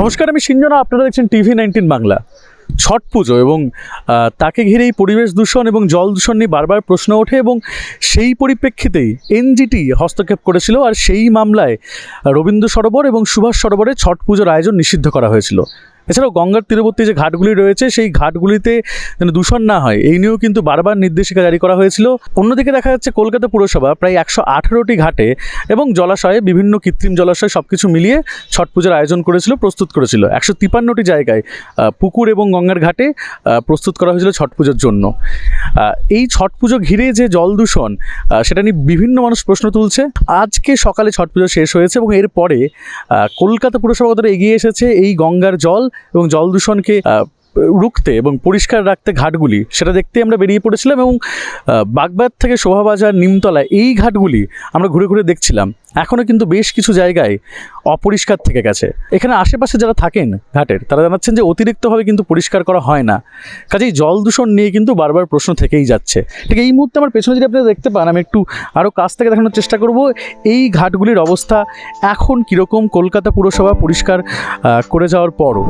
নমস্কার, আমি সিঞ্জনা, আপনারা দেখছেন টিভি নাইনটিন বাংলা। ছট পুজো এবং তাকে ঘিরেই পরিবেশ দূষণ এবং জল দূষণ নিয়ে বারবার প্রশ্ন ওঠে এবং সেই পরিপ্রেক্ষিতেই এনজিটি হস্তক্ষেপ করেছিল আর সেই মামলায় রবীন্দ্র সরোবর এবং সুভাষ সরোবরে ছট পুজোর আয়োজন নিষিদ্ধ করা হয়েছিল। এছাড়াও গঙ্গার তীরবর্তী যে ঘাটগুলি রয়েছে, সেই ঘাটগুলিতে যেন দূষণ না হয়, এই নিয়েও কিন্তু বারবার নির্দেশিকা জারি করা হয়েছিল। অন্যদিকে দেখা যাচ্ছে কলকাতা পুরসভা প্রায় একশো আঠারোটি ঘাটে এবং জলাশয়ে বিভিন্ন কৃত্রিম জলাশয় সব কিছু মিলিয়ে ছট পুজোর আয়োজন করেছিল, প্রস্তুত করেছিল। একশো তিপান্নটি জায়গায় পুকুর এবং গঙ্গার ঘাটে প্রস্তুত করা হয়েছিল ছট পুজোর জন্য। এই ছট পুজো ঘিরে যে জল দূষণ সেটা নিয়ে বিভিন্ন মানুষ প্রশ্ন তুলছে। আজকে সকালে ছট পুজো শেষ হয়েছে এবং এরপরে কলকাতা পুরসভা কতটা এগিয়ে এসেছে, এই গঙ্গার জল এবং জল দূষণকে রুখতে এবং পরিষ্কার রাখতে ঘাটগুলি, সেটা দেখতে আমরা বেরিয়ে পড়েছিলাম এবং বাগবাদ থেকে শোভাবাজার নিমতলা এই ঘাটগুলি আমরা ঘুরে ঘুরে দেখছিলাম। এখনও কিন্তু বেশ কিছু জায়গায় অপরিষ্কার থেকে গেছে। এখানে আশেপাশে যারা থাকেন ঘাটের, তারা জানাচ্ছেন যে অতিরিক্তভাবে কিন্তু পরিষ্কার করা হয় না। কাজেই জল দূষণ নিয়ে কিন্তু বারবার প্রশ্ন থেকেই যাচ্ছে। ঠিক এই মুহূর্তে আমার পেছনে যদি আপনারা দেখতে পান, আমি একটু আরও কাছ থেকে দেখানোর চেষ্টা করব, এই ঘাটগুলির অবস্থা এখন কীরকম কলকাতা পুরসভা পরিষ্কার করে যাওয়ার পরও।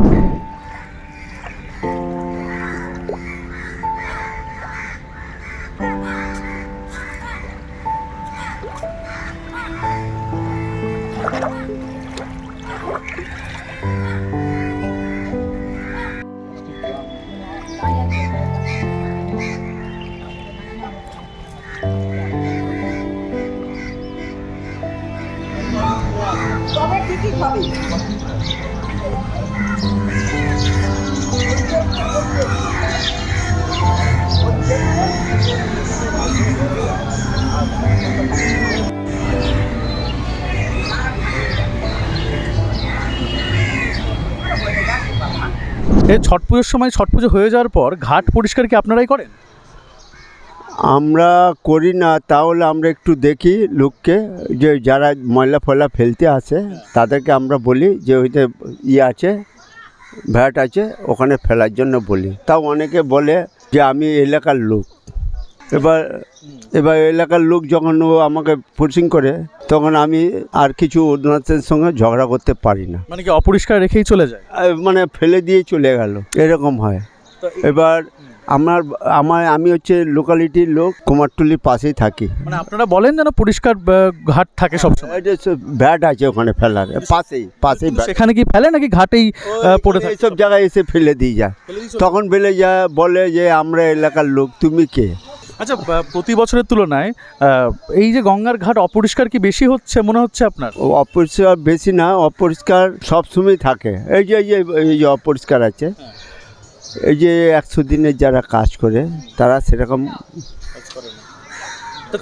হবে এই ছট পুজোর সময় ছট পুজো হয়ে যাওয়ার পর ঘাট পরিষ্কার কি আপনারাই করেন? আমরা করি না তাহলে আমরা একটু দেখি লোককে যে যারা ময়লা ফয়লা ফেলতে আসে তাদেরকে আমরা বলি যে ওইতে ইয়ে আছে ভ্যাট আছে ওখানে ফেলার জন্য বলি। তাও অনেকে বলে যে আমি এলাকার লোক। এবার এবার এলাকার লোক যখন ও আমাকে পুশিং করে তখন আমি আর কিছু ওনাদের সঙ্গে ঝগড়া করতে পারি না। মানে কি অপরিষ্কার রেখেই চলে যায়? মানে ফেলে দিয়ে চলে গেল এরকম হয়। এবার আমার আমার আমি হচ্ছে লোকালিটির লোক কুমারটুলির পাশেই থাকি। মানে আপনারা বলেন যেন পরিষ্কার আহ, ঘাট থাকে সবসময় এটা সব ভ্যাট আছে ওখানে ফেলার পাশেই পাশেই ভ্যাট। সেখানে কি ফেলে নাকি ঘাটেই আহ, পড়ে থাকে? এইসব জায়গায় এসে ফেলে দিয়ে যায় তখন ফেলে যায় বলে যে আমরা এলাকার লোক তুমি কে? আচ্ছা প্রতি বছরের তুলনায় আহ, এই যে গঙ্গার ঘাট অপরিষ্কার কি বেশি হচ্ছে মনে হচ্ছে আপনার? ও অপরিষ্কার বেশি না অপরিষ্কার সবসময় থাকে। এই যে এই যে এই যে অপরিষ্কার আছে। এই যে একশো দিনের যারা কাজ করে তারা সেরকম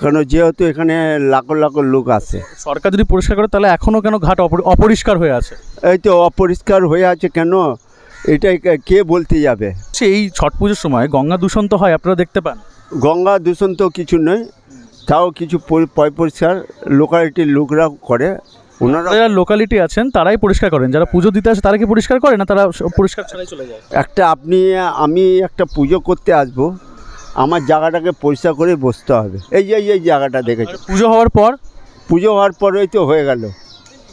কেন যেহেতু এখানে লাখো লাখো লোক আসে সরকার যদি পরিষ্কার করে তাহলে এখনও কেন ঘাট অপরিষ্কার হয়ে আছে? এই তো অপরিষ্কার হয়ে আছে কেন? এটাই কে- বলতে যাবে? এই ছট পুজোর সময় গঙ্গা দূষণ তো হয় আপনারা দেখতে পান। গঙ্গা দূষণ তো কিছু নয় তাও কিছু পয় পরিষ্কার লোকালিটির লোকরা করে। ওনারা যারা লোকালিটি আছেন তারাই পরিষ্কার করেন। যারা পুজো দিতে আসে তারা কি পরিষ্কার করে না তারা পরিষ্কার ছাড়াই চলে যায়? একটা আপনি আমি একটা পুজো করতে আসব আমার জায়গাটাকে পরিষ্কার করে বসতে হবে। এই যে এই জায়গাটা দেখেছ? পুজো হওয়ার পর? পুজো হওয়ার পরেই তো হয়ে গেল।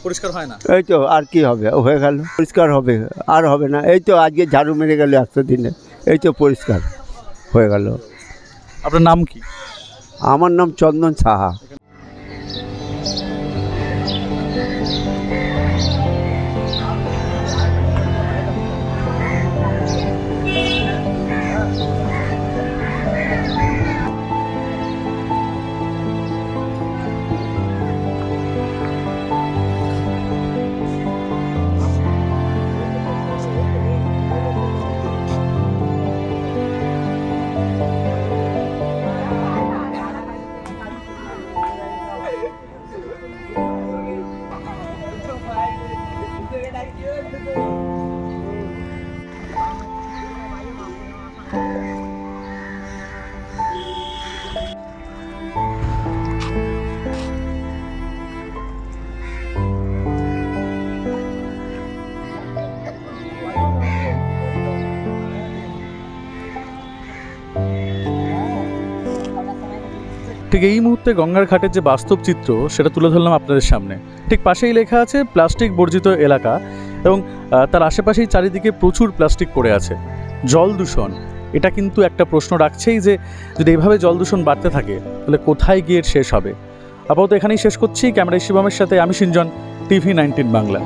পরিষ্কার হয় না? এই তো আর কি হবে? হয়ে গেল। পরিষ্কার হবে আর হবে না। এই তো আজকে ঝাড়ু মেরে গেল একশো দিনে। এই তো পরিষ্কার হয়ে গেল। আপনার নাম কি? আমার নাম চন্দন সাহা। ঠিক এই মুহূর্তে গঙ্গার ঘাটের যে বাস্তব চিত্র, সেটা তুলে ধরলাম আপনাদের সামনে। ঠিক পাশেই লেখা আছে, প্লাস্টিক বর্জিত এলাকা এবং তার আশেপাশেই চারিদিকে প্রচুর প্লাস্টিক পড়ে আছে। জল দূষণ, এটা কিন্তু একটা প্রশ্ন রাখছেই যে, যদি এইভাবে জল দূষণ বাড়তে থাকে, তাহলে কোথায় গিয়ে শেষ হবে? আপাতত এখানেই শেষ করছি। ক্যামেরায় শিবমের সাথে আমি সিঞ্জন টিভি নাইনটিন বাংলা।